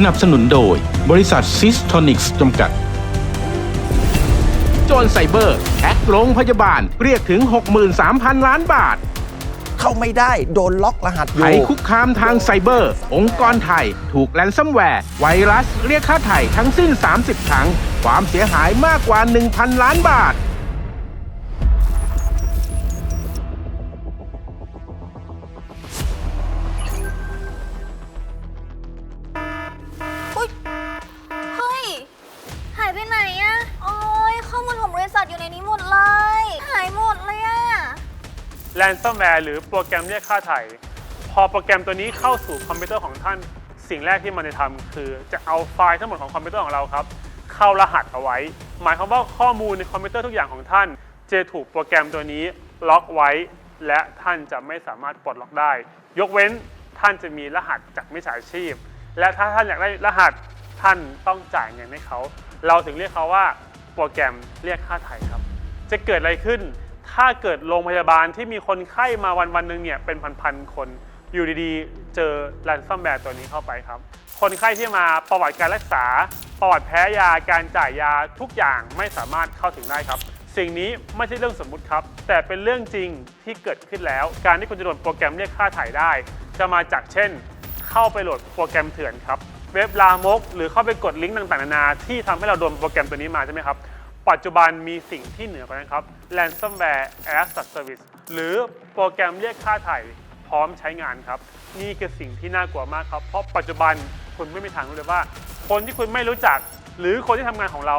สนับสนุนโดยบริษัทซิสโทนิกส์จำกัด โจรไซเบอร์แฮกโรงพยาบาลเรียกถึง 63,000 ล้านบาท เข้าไม่ได้โดนล็อกรหัสอภัยู่ยคุกคามทางไซเบอร์ องค์กรไทย ถูกแลนซัมแวร์ ไวรัส เรียกค่าไถ่ทั้งสิ้น 30 ครั้ง ความเสียหายมากกว่า 1,000 ล้านบาท แ a น s o m w a r e หรือโปรแกรมเรียกค่าไถ่ พอโปรแกรมตัวนี้เข้าสู่คอมพิวเตอร์ของท่าน สิ่งแรกที่มันจะทำคือจะเอาไฟล์ทั้งหมดของคอมพิวเตอร์ของเราครับ เข้ารหัสเอาไว้ หมายความว่าข้อมูลในคอมพิวเตอร์ทุกอย่างของท่าน จะถูกโปรแกรมตัวนี้ล็อกไว้ และท่านจะไม่สามารถปลดล็อกได้ ยกเว้นท่านจะมีรหัสจากมิจฉาชีพ และถ้าท่านอยากได้รหัสท่านต้องจ่ายเงินให้เขา เราถึงเรียกเขาว่าโปรแกรมเรียกค่าไถ่ครับ จะเกิดอะไรขึ้น ถ้าเกิดโรงพยาบาลที่มีคนไข้มาวันวันหนึ่งเนี่ยเป็นพันๆคน อยู่ดีๆ เจอแรนซัมแวร์ตัวนี้เข้าไปครับ คนไข้ที่มาประวัติการรักษา ประวัติแพ้ยาการจ่ายยาทุกอย่างไม่สามารถเข้าถึงได้ครับ สิ่งนี้ไม่ใช่เรื่องสมมุติครับ แต่เป็นเรื่องจริงที่เกิดขึ้นแล้ว การที่คุณจะโหลดโปรแกรมเรียกค่าถ่ายได้ จะมาจากเช่น เข้าไปโหลดโปรแกรมเถื่อนครับเว็บลามก หรือเข้าไปกดลิงก์ต่างๆนานาที่ทำให้เราโดนโปรแกรมตัวนี้มาใช่ไหมครับ ปัจจุบันมีสิ่งที่เหนือกว่านั้นครับ ransomware as a service หรือโปรแกรมเรียกค่าไถ่พร้อมใช้งานครับ นี่คือสิ่งที่น่ากลัวมากครับ เพราะปัจจุบันคุณไม่มีทางรู้เลยว่า คนที่คุณไม่รู้จัก หรือคนที่ทำงานของเรา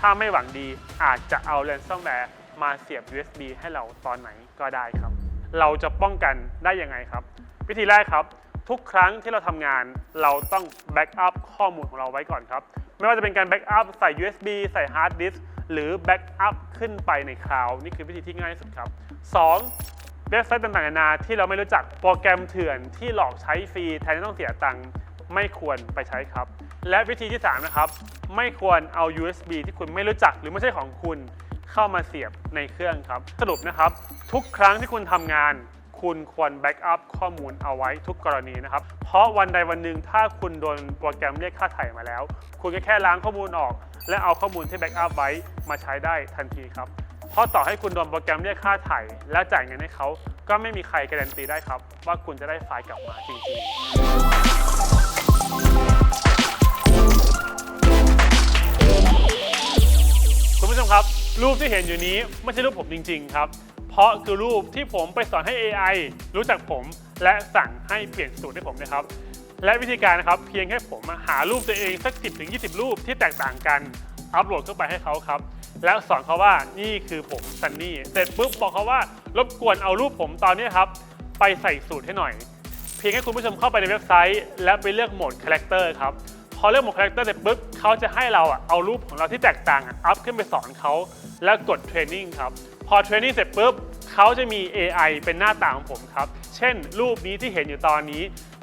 ถ้าไม่หวังดีอาจจะเอา ransomware มาเสียบ USB ให้เราตอนไหนก็ได้ครับ เราจะป้องกันได้ยังไงครับ วิธีแรกครับ ทุกครั้งที่เราทำงานเราต้องแบ็กอัพข้อมูลของเราไว้ก่อนครับ ไม่ว่าจะเป็นการแบ็กอัพใส่ USB ใส่ฮาร์ดดิสก์ หรือแบ็กอัพขึ้นไปในคลาวด์นี่คือวิธีที่ง่ายที่สุดครับ 2. เว็บไซต์ต่างๆนานาที่เราไม่รู้จักโปรแกรมเถื่อนที่หลอกใช้ฟรีแทนที่ต้องเสียตังค์ไม่ควรไปใช้ครับ และวิธีที่ 3 นะครับ ไม่ควรเอา USB ที่คุณไม่รู้จักหรือไม่ใช่ของคุณเข้ามาเสียบในเครื่องครับ สรุปนะครับ ทุกครั้งที่คุณทำงาน คุณควรแบ็กอัพข้อมูลเอาไว้ทุกกรณีนะครับ เพราะวันใดวันหนึ่งถ้าคุณโดนโปรแกรมเรียกค่าไถ่มาแล้ว คุณก็แค่ล้างข้อมูลออก และเอาข้อมูลที่แบ็กอัพไว้มาใช้ได้ทันทีครับ เพราะต่อให้คุณโดนโปรแกรมเรียกค่าถ่ายและจ่ายเงินให้เขา ก็ไม่มีใครการันตีได้ครับ ว่าคุณจะได้ไฟล์กลับมาจริงๆ คุณผู้ชมครับ รูปที่เห็นอยู่นี้ไม่ใช่รูปผมจริง ๆ ครับ เพราะคือรูปที่ผมไปสอนให้ AI รู้จักผม และสั่งให้เปลี่ยนสูตรให้ผมนะครับ และวิธีการนะครับเพียงแค่ผมหารูปตัวเองสัก 10ถึง20 รูปที่แตกต่างกันอัปโหลดเข้าไปให้เขาครับ แล้วสอนเขาว่านี่คือผมซันนี่เสร็จปุ๊บบอกเขาว่ารบกวนเอารูปผมตอนนี้ครับ ไปใส่สูตรให้หน่อย เพียงให้คุณผู้ชมเข้าไปในเว็บไซต์ และไปเลือกโหมดคาแรคเตอร์ครับพอเลือกโหมดคาแรคเตอร์เสร็จปุ๊บเขาจะให้เราอะเอารูปของเราที่แตกต่างอัพขึ้นไปสอนเขาแล้วกดเทรนนิ่งครับพอเทรนนิ่งเสร็จปุ๊บเขาจะมี AI เป็นหน้าต่างของผมครับ เช่น รูปนี้ที่เห็นอยู่ตอนนี้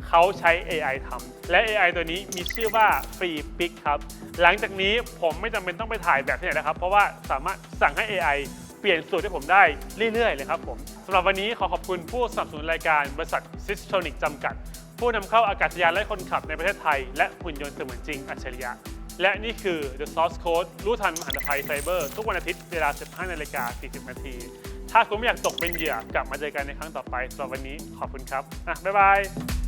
เขาใช้ AI ทำและ AI ตัวนี้มีชื่อว่า Free Pick ครับ หลังจากนี้ผมไม่จำเป็นต้องไปถ่ายแบบที่ไหนนะครับ เพราะว่าสามารถสั่งให้ AI เปลี่ยนสูตรให้ผมได้เรื่อย ๆ เลยครับผมสำหรับวันนี้ขอขอบคุณผู้สนับสนุนรายการบริษัท s y s t r o n i c จำกัด ผู้นำเข้าอากาศยานไร้คนขับในประเทศไทย และหุ่นยนต์เสมือนจริงอัจฉริยะ และนี่คือ The Source Code รู้ทันมหันตภัยไซเบอร์ ทุกวันอาทิตย์เวลา 15นาฬิกา40นาทีถ้าคุณไม่อยากตกเป็นเหยื่อกลับมาเจอกันในครั้งต่อไปสำหรับวันนี้ขอบคุณครับอะบ๊ายบาย